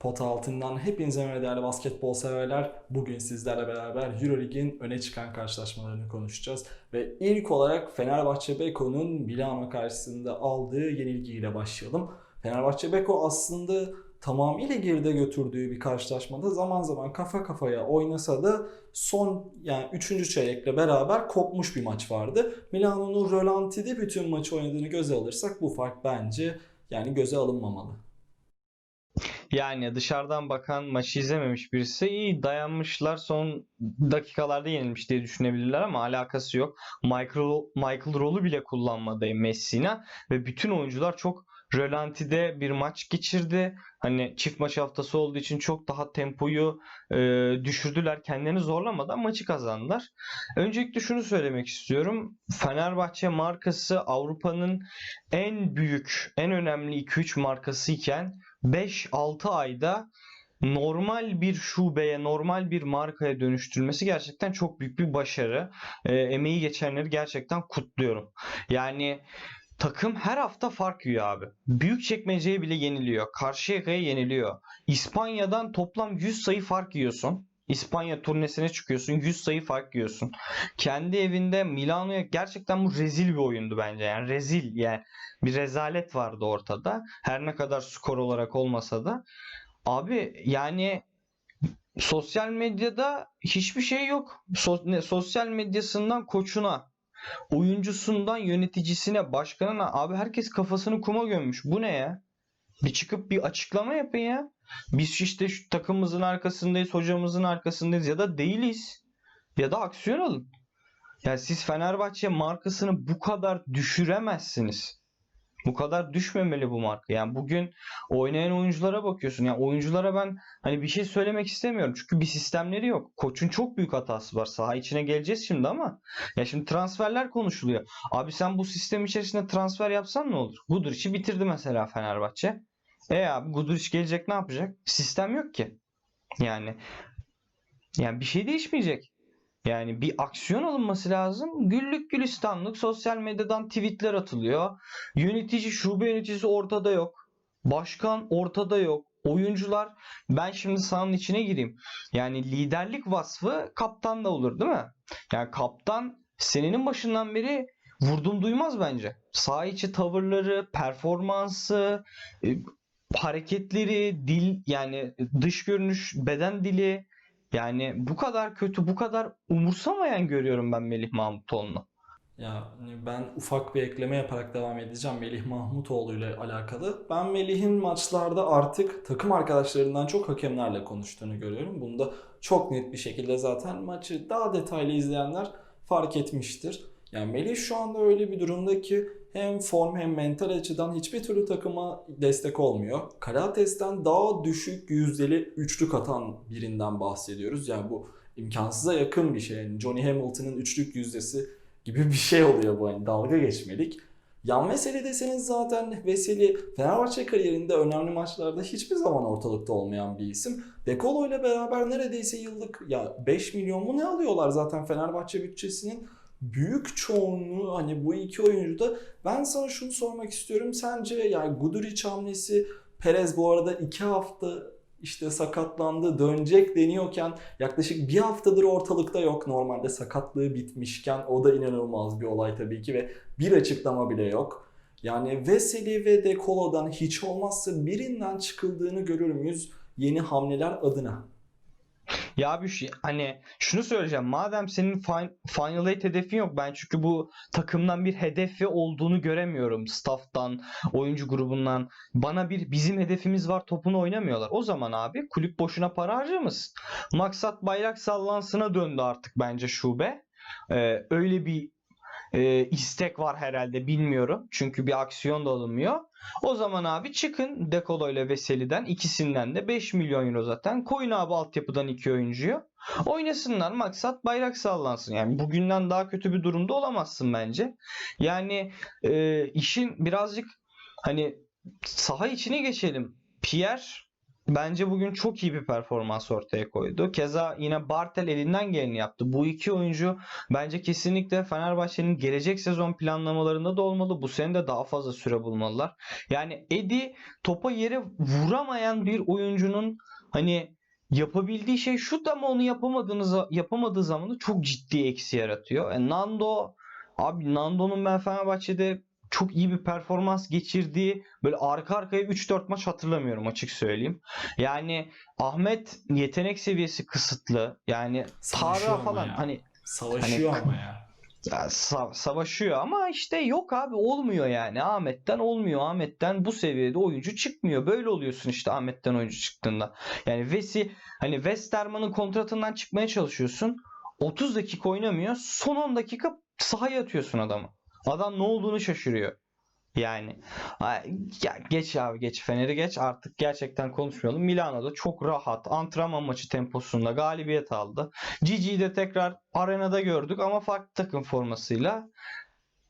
Pota altından hepinize merhaba değerli basketbol severler. Bugün sizlerle beraber Eurolig'in öne çıkan karşılaşmalarını konuşacağız. Ve ilk olarak Fenerbahçe Beko'nun Milano karşısında aldığı yenilgiyle başlayalım. Fenerbahçe Beko aslında tamamıyla geride götürdüğü bir karşılaşmada zaman zaman kafa kafaya oynasa da son yani 3. çeyrekle beraber kopmuş bir maç vardı. Milano'nun rölantide bütün maçı oynadığını göze alırsak bu fark bence yani göze alınmamalı. Yani dışarıdan bakan maçı izlememiş birisi iyi dayanmışlar son dakikalarda yenilmiş diye düşünebilirler ama alakası yok. Michael, Michael Roll'u bile kullanmadı Messina ve bütün oyuncular çok rölantide bir maç geçirdi. Hani çift maç haftası olduğu için çok daha tempoyu e, düşürdüler. Kendilerini zorlamadan maçı kazandılar. Öncelikle şunu söylemek istiyorum. Fenerbahçe markası Avrupa'nın en büyük, en önemli 2-3 markası iken 5-6 ayda normal bir şubeye, normal bir markaya dönüştürülmesi gerçekten çok büyük bir başarı. E, emeği geçenleri gerçekten kutluyorum. Yani takım her hafta fark yiyor abi. Büyükçekmece'ye bile yeniliyor. Karşıyaka'ya yeniliyor. İspanya'dan toplam 100 sayı fark yiyorsun. İspanya turnesine çıkıyorsun 100 sayı fark yiyorsun. Kendi evinde Milano'ya gerçekten bu rezil bir oyundu bence. Yani rezil yani bir rezalet vardı ortada. Her ne kadar skor olarak olmasa da. Abi yani sosyal medyada hiçbir şey yok. Sosyal medyasından koçuna, oyuncusundan yöneticisine, başkanına abi herkes kafasını kuma gömmüş. Bu ne ya? Bir çıkıp bir açıklama yapın ya. Biz işte şu takımımızın arkasındayız, hocamızın arkasındayız ya da değiliz. Ya da aksiyon alın. Ya siz Fenerbahçe markasını bu kadar düşüremezsiniz. Bu kadar düşmemeli bu marka. Yani bugün oynayan oyunculara bakıyorsun. Yani oyunculara ben hani bir şey söylemek istemiyorum. Çünkü bir sistemleri yok. Koçun çok büyük hatası var. Saha içine geleceğiz şimdi ama ya şimdi transferler konuşuluyor. Abi sen bu sistem içerisinde transfer yapsan ne olur? Guduric'i bitirdi mesela Fenerbahçe. E abi Guduric gelecek ne yapacak? Sistem yok ki. Yani yani bir şey değişmeyecek. Yani bir aksiyon alınması lazım. Güllük gülistanlık sosyal medyadan tweetler atılıyor. Yönetici, şube yöneticisi ortada yok. Başkan ortada yok. Oyuncular ben şimdi sahanın içine gireyim. Yani liderlik vasfı kaptanda olur değil mi? Yani kaptan senenin başından beri vurdum duymaz bence. Saha içi tavırları, performansı, e, hareketleri, dil yani dış görünüş, beden dili yani bu kadar kötü, bu kadar umursamayan görüyorum ben Melih Mahmutoğlu'nu. Ya hani ben ufak bir ekleme yaparak devam edeceğim Melih Mahmutoğlu ile alakalı. Ben Melih'in maçlarda artık takım arkadaşlarından çok hakemlerle konuştuğunu görüyorum. Bunda çok net bir şekilde zaten maçı daha detaylı izleyenler fark etmiştir. Yani Melih şu anda öyle bir durumda ki hem form hem mental açıdan hiçbir türlü takıma destek olmuyor. Kalates'ten daha düşük yüzdeli üçlük atan birinden bahsediyoruz. Yani bu imkansıza yakın bir şey. Yani Johnny Hamilton'ın üçlük yüzdesi gibi bir şey oluyor bu hani dalga geçmelik. Yan Veseli deseniz zaten Veseli Fenerbahçe kariyerinde önemli maçlarda hiçbir zaman ortalıkta olmayan bir isim. Dekolo ile beraber neredeyse yıllık ya 5 milyon mu ne alıyorlar zaten Fenerbahçe bütçesinin büyük çoğunluğu hani bu iki oyuncuda. Ben sana şunu sormak istiyorum. Sence yani Guduric hamlesi Perez bu arada 2 hafta işte sakatlandı dönecek deniyorken yaklaşık bir haftadır ortalıkta yok normalde sakatlığı bitmişken o da inanılmaz bir olay tabii ki ve bir açıklama bile yok. Yani Veseli ve De Colo'dan hiç olmazsa birinden çıkıldığını görür müyüz yeni hamleler adına? Ya abi şu- hani şunu söyleyeceğim. Madem senin fin- Final Eight hedefin yok. Ben çünkü bu takımdan bir hedefi olduğunu göremiyorum. Staff'tan, oyuncu grubundan. Bana bir bizim hedefimiz var topunu oynamıyorlar. O zaman abi kulüp boşuna para harcamasın. Maksat bayrak sallansına döndü artık bence şube. Ee, öyle bir e, istek var herhalde bilmiyorum. Çünkü bir aksiyon da alınmıyor. O zaman abi çıkın Dekolo ile Veseli'den ikisinden de 5 milyon euro zaten. Koyun abi altyapıdan iki oyuncuyu. Oynasınlar maksat bayrak sallansın. Yani bugünden daha kötü bir durumda olamazsın bence. Yani e, işin birazcık hani saha içine geçelim. Pierre bence bugün çok iyi bir performans ortaya koydu. Keza yine Bartel elinden geleni yaptı. Bu iki oyuncu bence kesinlikle Fenerbahçe'nin gelecek sezon planlamalarında da olmalı. Bu sene de daha fazla süre bulmalılar. Yani Edi topa yere vuramayan bir oyuncunun hani yapabildiği şey şut ama onu yapamadığınız yapamadığı zaman da çok ciddi eksi yaratıyor. E, Nando abi Nando'nun ben Fenerbahçe'de çok iyi bir performans geçirdiği böyle arka arkaya 3-4 maç hatırlamıyorum açık söyleyeyim. Yani Ahmet yetenek seviyesi kısıtlı. Yani Savaşıyor Tara falan ya. hani Savaşıyor Hani- ama ya. ya sa- savaşıyor ama işte yok abi olmuyor yani. Ahmet'ten olmuyor. Ahmet'ten bu seviyede oyuncu çıkmıyor. Böyle oluyorsun işte Ahmet'ten oyuncu çıktığında. Yani Vesi hani Westerman'ın kontratından çıkmaya çalışıyorsun. 30 dakika oynamıyor. Son 10 dakika sahaya atıyorsun adamı. Adam ne olduğunu şaşırıyor. Yani geç abi geç Fener'i geç artık gerçekten konuşmayalım. Milano'da çok rahat antrenman maçı temposunda galibiyet aldı. Gici'yi de tekrar arenada gördük ama farklı takım formasıyla.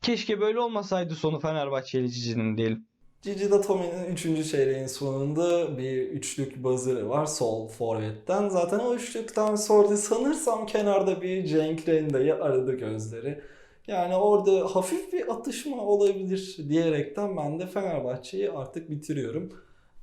Keşke böyle olmasaydı sonu Fenerbahçeli Cici'nin diyelim. Gigi Datome'nin 3. çeyreğin sonunda bir üçlük buzzer'ı var sol forvetten. Zaten o üçlükten sonra sanırsam kenarda bir Cenk Rende'yi aradı gözleri. Yani orada hafif bir atışma olabilir diyerekten ben de Fenerbahçe'yi artık bitiriyorum.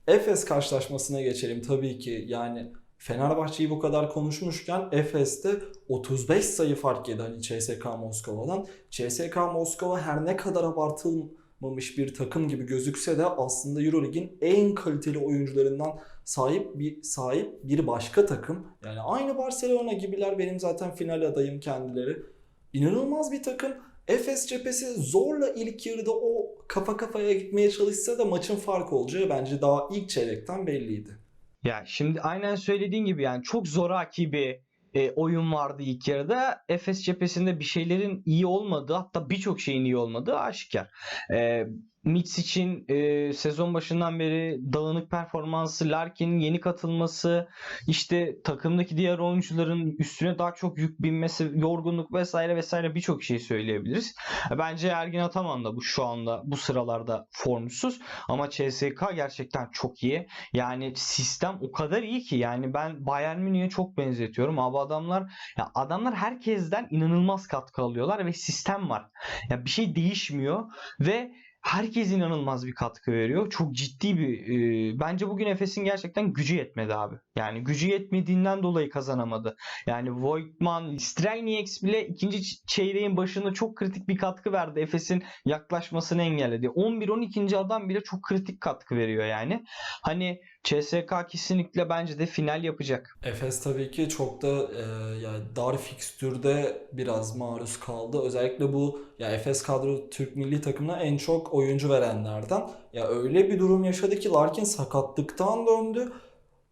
Efes karşılaşmasına geçelim tabii ki. Yani Fenerbahçe'yi bu kadar konuşmuşken Efes'te 35 sayı fark yedi hani CSK Moskova'dan. CSK Moskova her ne kadar abartılmamış bir takım gibi gözükse de aslında EuroLeague'in en kaliteli oyuncularından sahip bir sahip bir başka takım. Yani aynı Barcelona gibiler benim zaten final adayım kendileri. İnanılmaz bir takım. Efes cephesi zorla ilk yarıda o kafa kafaya gitmeye çalışsa da maçın fark olacağı bence daha ilk çeyrekten belliydi. Ya şimdi aynen söylediğin gibi yani çok zoraki bir e, oyun vardı ilk yarıda. Efes cephesinde bir şeylerin iyi olmadığı hatta birçok şeyin iyi olmadığı aşikar. E, Mitsic'in e, sezon başından beri dağınık performansı, Larkin'in yeni katılması, işte takımdaki diğer oyuncuların üstüne daha çok yük binmesi, yorgunluk vesaire vesaire birçok şey söyleyebiliriz. E, Bence Ergin Ataman da bu şu anda bu sıralarda formsuz ama CSK gerçekten çok iyi. Yani sistem o kadar iyi ki yani ben Bayern Münih'e çok benzetiyorum. Abi adamlar ya adamlar herkesten inanılmaz katkı alıyorlar ve sistem var. Ya bir şey değişmiyor ve herkes inanılmaz bir katkı veriyor. Çok ciddi bir e, bence bugün Efes'in gerçekten gücü yetmedi abi. Yani gücü yetmediğinden dolayı kazanamadı. Yani Voigtman, Stranieks bile ikinci çeyreğin başında çok kritik bir katkı verdi. Efes'in yaklaşmasını engelledi. 11-12. adam bile çok kritik katkı veriyor yani. Hani CSK kesinlikle bence de final yapacak. Efes tabii ki çok da e, yani dar fikstürde biraz maruz kaldı. Özellikle bu ya Efes kadro Türk milli takımına en çok oyuncu verenlerden. Ya öyle bir durum yaşadı ki Larkin sakatlıktan döndü.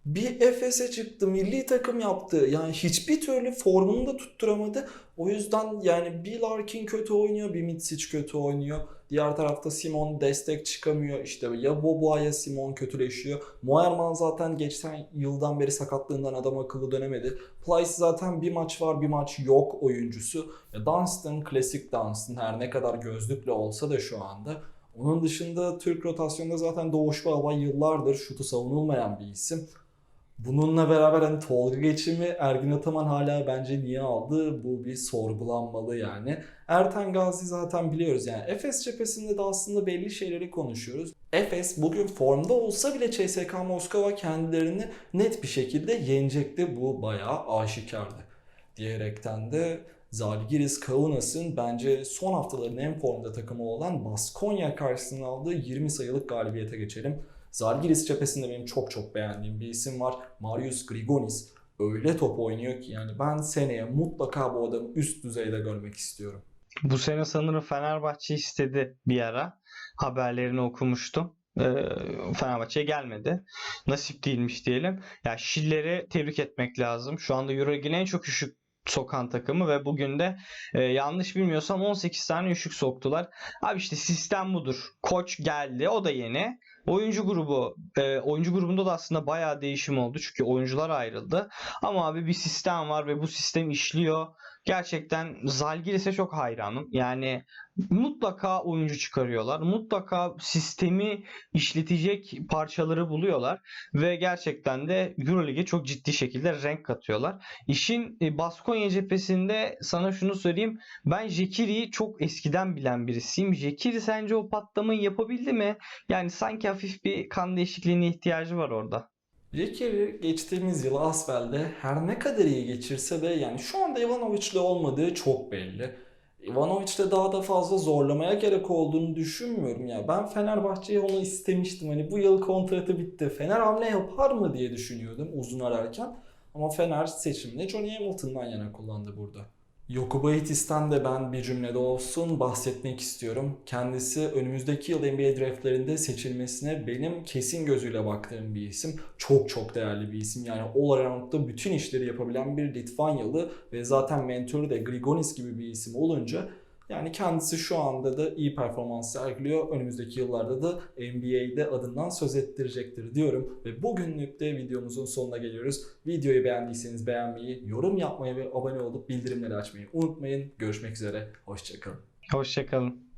Bir Efes'e çıktı, milli takım yaptı. Yani hiçbir türlü formunu da tutturamadı. O yüzden yani bir Larkin kötü oynuyor, bir Mitsic kötü oynuyor. Diğer tarafta Simon destek çıkamıyor. İşte ya Boboa ya Simon kötüleşiyor. Moerman zaten geçen yıldan beri sakatlığından adam akıllı dönemedi. Plyce zaten bir maç var bir maç yok oyuncusu. Ya Dunstan klasik Dunstan her ne kadar gözlükle olsa da şu anda. Onun dışında Türk rotasyonda zaten Doğuş Baba yıllardır şutu savunulmayan bir isim. Bununla beraber hani Tolga geçimi Ergin Ataman hala bence niye aldı? Bu bir sorgulanmalı yani. Erten Gazi zaten biliyoruz yani. Efes cephesinde de aslında belli şeyleri konuşuyoruz. Efes bugün formda olsa bile CSKA Moskova kendilerini net bir şekilde yenecekti. Bu bayağı aşikardı. Diyerekten de Zalgiris Kaunas'ın bence son haftaların en formda takımı olan Baskonya karşısında aldığı 20 sayılık galibiyete geçelim. Zalgiris cephesinde benim çok çok beğendiğim bir isim var. Marius Grigonis. Öyle top oynuyor ki yani ben seneye mutlaka bu adamı üst düzeyde görmek istiyorum. Bu sene sanırım Fenerbahçe istedi bir ara. Haberlerini okumuştum. Ee, Fenerbahçe'ye gelmedi. Nasip değilmiş diyelim. Ya Schiller'i tebrik etmek lazım. Şu anda Euroleague'in en çok üşük sokan takımı ve bugün de e, yanlış bilmiyorsam 18 tane üşük soktular. Abi işte sistem budur. Koç geldi. O da yeni. Oyuncu grubu, e, oyuncu grubunda da aslında bayağı değişim oldu çünkü oyuncular ayrıldı. Ama abi bir sistem var ve bu sistem işliyor. Gerçekten Zalgiris'e çok hayranım. Yani mutlaka oyuncu çıkarıyorlar. Mutlaka sistemi işletecek parçaları buluyorlar ve gerçekten de EuroLeague'e çok ciddi şekilde renk katıyorlar. İşin e, Baskonya cephesinde sana şunu söyleyeyim. Ben Jekiri'yi çok eskiden bilen birisiyim. Jekiri sence o patlamayı yapabildi mi? Yani sanki hafif bir kan değişikliğine ihtiyacı var orada. Jekiri geçtiğimiz yıl Asvel'de her ne kadar iyi geçirse de yani şu anda Ivanovic'le olmadığı çok belli. Ivanovic'le daha da fazla zorlamaya gerek olduğunu düşünmüyorum ya. Ben Fenerbahçe'ye onu istemiştim. Hani bu yıl kontratı bitti. Fener hamle yapar mı diye düşünüyordum uzun ararken. Ama Fener seçimini Johnny Hamilton'dan yana kullandı burada. Yokubaitis'ten de ben bir cümlede olsun bahsetmek istiyorum. Kendisi önümüzdeki yıl NBA draftlarında seçilmesine benim kesin gözüyle baktığım bir isim. Çok çok değerli bir isim. Yani all around'da bütün işleri yapabilen bir Litvanyalı ve zaten mentoru da Grigonis gibi bir isim olunca yani kendisi şu anda da iyi performans sergiliyor. Önümüzdeki yıllarda da NBA'de adından söz ettirecektir diyorum. Ve bugünlük de videomuzun sonuna geliyoruz. Videoyu beğendiyseniz beğenmeyi, yorum yapmayı ve abone olup bildirimleri açmayı unutmayın. Görüşmek üzere. Hoşçakalın. Hoşçakalın.